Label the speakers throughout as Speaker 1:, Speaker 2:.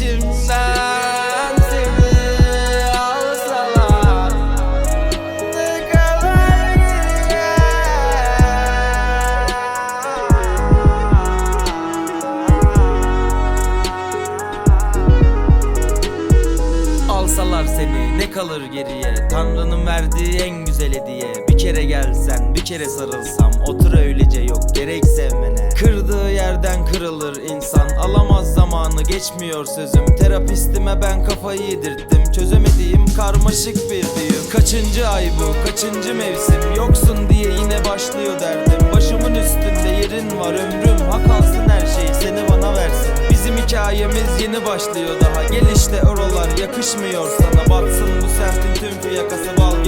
Speaker 1: içimden seni alsalar Ne kadar Alsalar seni ne kalır geriye? Tanrı'nın verdiği en güzel hediye. Bir kere gelsen bir kere sarılsam Otur öylece yok gerek sevmene. Kırdığı yerden kırılır insan Alamaz zamanı geçmiyor sözüm. Terapistime ben kafayı yedirttim. Çözemediğim karmaşık bir düğüm. Kaçıncı ay bu kaçıncı mevsim? Yoksun diye yine başlıyor derdim. Başımın üstünde yerin var ömrüm. Ha kalsın her şey seni bana versin. Bizim hikayemiz yeni başlıyor daha. Gel işte oralar yakışmıyor sana. Batsın bu semtin tüm fiyakası. Bal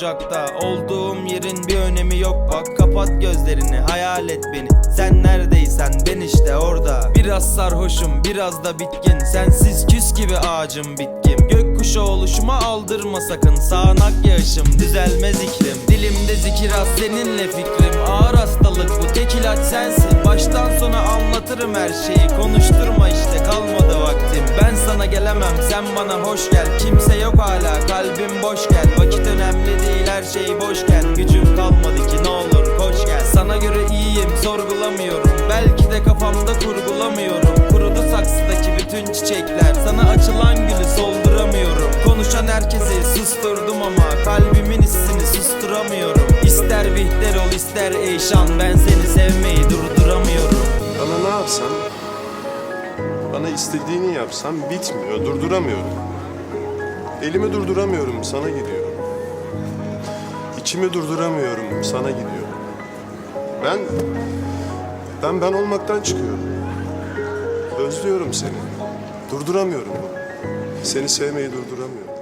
Speaker 1: Ocak'ta. Olduğum yerin bir önemi yok. Bak Kapat gözlerini hayal et beni. Sen neredeysen ben işte orada. Biraz sarhoşum biraz da bitkin. Sensiz küs gibi ağacım bitkim. Gökkuşağı oluşuma aldırma sakın. Sağanak yağışım düzelmez iklim Dilimde zikirat seninle fikrim. Ağır hastalık bu tek ilaç sensin. Baştan sona anlatırım her şeyi. Konuşturma işte kalmadı vaktim. Ben sana gelemem sen bana hoş gel. Kimse yok hala kalbim boş gel şey boşken Gücüm kalmadı ki ne olur koş gel. Sana göre iyiyim sorgulamıyorum. Belki de kafamda kurgulamıyorum. Kurudu saksıdaki bütün çiçekler. Sana açılan gülü solduramıyorum. Konuşan herkesi susturdum ama Kalbimin hissini susturamıyorum. İster Bihter ol ister Eyşan Ben seni sevmeyi durduramıyorum.
Speaker 2: Bana ne yapsam, bana istediğini yapsam bitmiyor, durduramıyorum. Elimi durduramıyorum, sana gidiyor. İçimi durduramıyorum, sana gidiyor. Ben, ben ben olmaktan çıkıyorum. Özlüyorum seni. Durduramıyorum bunu. Seni sevmeyi durduramıyorum.